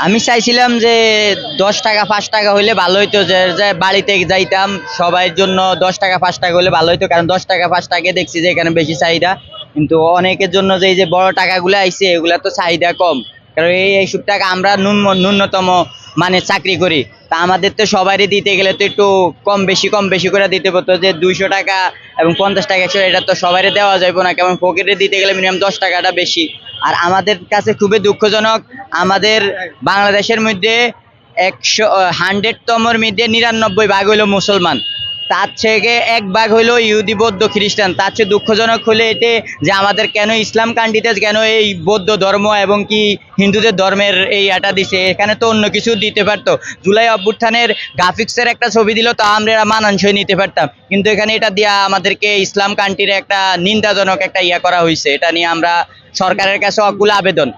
আমি চাইছিলাম যে দশ টাকা, পাঁচ টাকা হইলে ভালো হইতো, যে বাড়িতে যাইতাম সবার জন্য দশ টাকা, পাঁচ টাকা হলে ভালো হইতো, কারণ দশ টাকা, পাঁচ টাকা দেখছি যে এখানে বেশি চাহিদা। কিন্তু অনেকের জন্য যে, এই যে বড় টাকাগুলো আইছে, এগুলা তো চাহিদা কম। কারণ এই এইসব টাকা আমরা ন্যূন- ন্যূনতম মানে চাকরি করি। তা আমাদের তো সবারই দিতে গেলে তো একটু কম বেশি কম বেশি করে দিতে পারতো যে দুইশো টাকা এবং পঞ্চাশ টাকা, একশো, এটা তো সবারই দেওয়া যাবে না। কেমন পকেটে দিতে গেলে মিনিমাম দশ টাকাটা বেশি। আর আমাদের কাছে খুবই দুঃখজনক আমাদের বাংলাদেশের মধ্যে একশো হান্ড্রেড তমর মধ্যে নিরানব্বই ভাগ হইল মুসলমান। তার থেকে এক ভাগ হইল ইহুদি, বৌদ্ধ, খ্রিস্টান। তার চেয়ে দুঃখজনক হলে এতে যে আমাদের কেন ইসলাম কান্ট্রিতে কেন এই বৌদ্ধ ধর্ম এবং কি হিন্দুদের ধর্মের এই এটা দিছে, এখানে তো অন্য কিছু দিতে পারতো। জুলাই অভ্যুত্থানের গ্রাফিক্সের একটা ছবি দিল, তা আমরা মানানসই নিতে পারতাম। কিন্তু এখানে এটা দিয়া আমাদেরকে ইসলাম কান্ট্রির একটা নিন্দাজনক একটা ইয়া করা হয়েছে এটা নিয়ে আমরা সরকারের কাছে অকুল আবেদন।